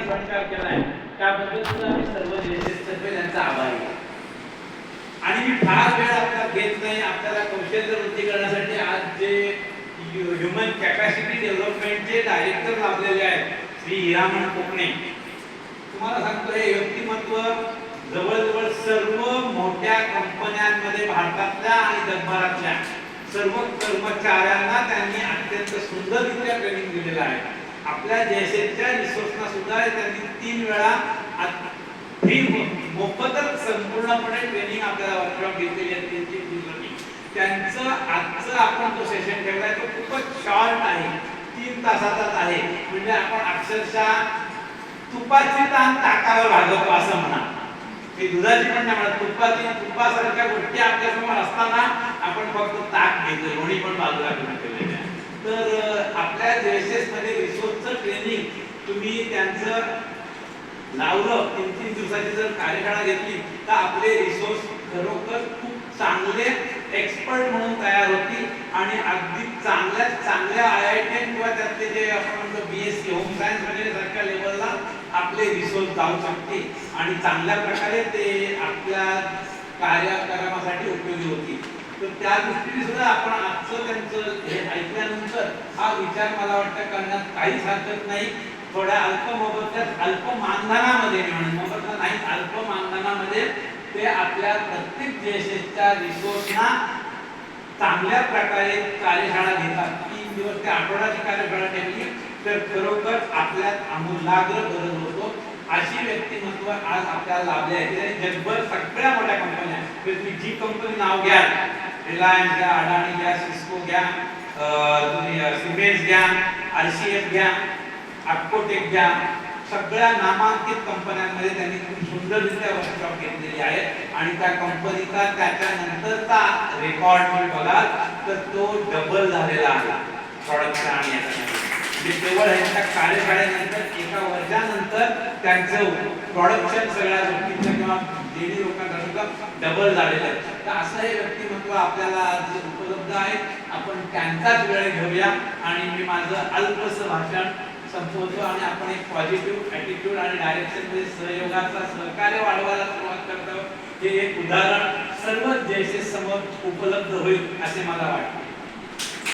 सत्कार केलाय. त्याबद्दल सुद्धा आम्ही सर्व सर्व त्यांचा आभारी आणि मी फार वेळ आपला घेत नाही. आपल्याला कौशल्य वृद्धी करण्यासाठी आज जे ह्युमन कॅपॅसिटी डेव्हलपमेंटचे डायरेक्टर लाभलेले आहेत श्री हिरामण कोकणे. तुम्हाला सांगतो हे व्यक्तिमत्व जवळजवळ सर्व मोठ्या कंपन्यांमध्ये भारतातल्या आणि जगभरातल्या सर्व कर्मचाऱ्यांना त्यांनी अत्यंत सुंदररित्या ट्रेनिंग दिलेलं आहे. आपल्या जयसेच्या रिसोर्सना सुद्धा त्यांनी तीन वेळा फ्री मोफतच संपूर्णपणे ट्रेनिंग आपल्याला वर्कशॉप घेतलेली आहे त्यांची दिवसाची. त्यांचं आजचं आपण तो सेशन ठेवलाय तो खूपच शॉर्ट आहे. तीन तासाचाच आहे. म्हणजे आपण अक्षरशः तुपाची ताण ताकावर भागवतो असं म्हणा. ते दुधाची पण नाही म्हणा तुपाची तुपासारख्या गोष्टी आपल्यासमोर असताना आपण फक्त ताक घेतो लोणी पण बाजूला घेऊन ठेवलेली. तर आपल्या मध्ये रिसोर्सचं ट्रेनिंग तुम्ही त्यांचं लावलं तीन तीन दिवसाची जर कार्यशाळा घेतली तर आपले रिसोर्स खरोखर खूप चांगले एक्सपर्ट म्हणून तयार होतील आणि अगदी चांगल्या चांगल्या आय आय टी किंवा त्यातले जे आपण म्हणतो B S C home science वगैरे सारख्या लेवलला आपले रिसोर्स जाऊ शकतील आणि चांगल्या प्रकारे ते आपल्या कार्यक्रमासाठी उपयोगी होतील. तर त्या दृष्टीने सुद्धा आपण आजचं त्यांचं हा विचार मला वाटतं करण्यात काहीच हरकत नाही. थोड्या अल्प मोबदल्यात अल्प मानधनामध्ये मी म्हणेन मोबदला नाही अल्प मानधनामध्ये ते आपल्या प्रत्येक देशाच्या रिसोर्सना चांगल्या प्रकारे कार्यशाळा घेतात. तीन दिवस ते आठवड्याची कार्यशाळा ठेवली तर खरोखर आपल्यात आमूलाग्र गरज होतो. अशी व्यक्तिमत्व आज आपल्याला लाभले आहे. आणि जगभर सगळ्या मोठ्या कंपन्या तर जी कंपनी नाव घ्या रिलायन्स घ्या अडाणी घ्या सिस्को घ्या अं, तुम्ही आर घ्या एफ घ्या आटकोटेक घ्या सगळ्या नामांकित कंपन्यांमध्ये त्यांनी खूप सुंदररित्या वर्कशॉप घेतलेली आहे आणि त्या कंपनीचा त्याच्यानंतरचा रेकॉर्ड तुम्ही बघाल तर तो डबल झालेला आहे. प्रॉडक्टचा आणि याच्यामध्ये म्हणजे केवळ ह्यांच्या कार्यशाळेनंतर एका वर्षानंतर त्यांचं प्रोडक्शन सगळ्या गोष्टींचं किंवा डेली लोकांचा सुद्धा डबल झालेलं आहे. तर असं हे व्यक्तिमत्व आपल्याला जे उपलब्ध आहे आपण त्यांचाच वेळ घेऊया. आणि मी माझं अल्पसं भाषण संपवतो आणि आपण एक पॉझिटिव्ह ॲटिट्यूड आणि डायरेक्शनमध्ये सहयोगाचा सहकार्य वाढवायला सुरुवात करतो. हे एक उदाहरण सर्व देशेसमोर उपलब्ध होईल असे मला वाटते.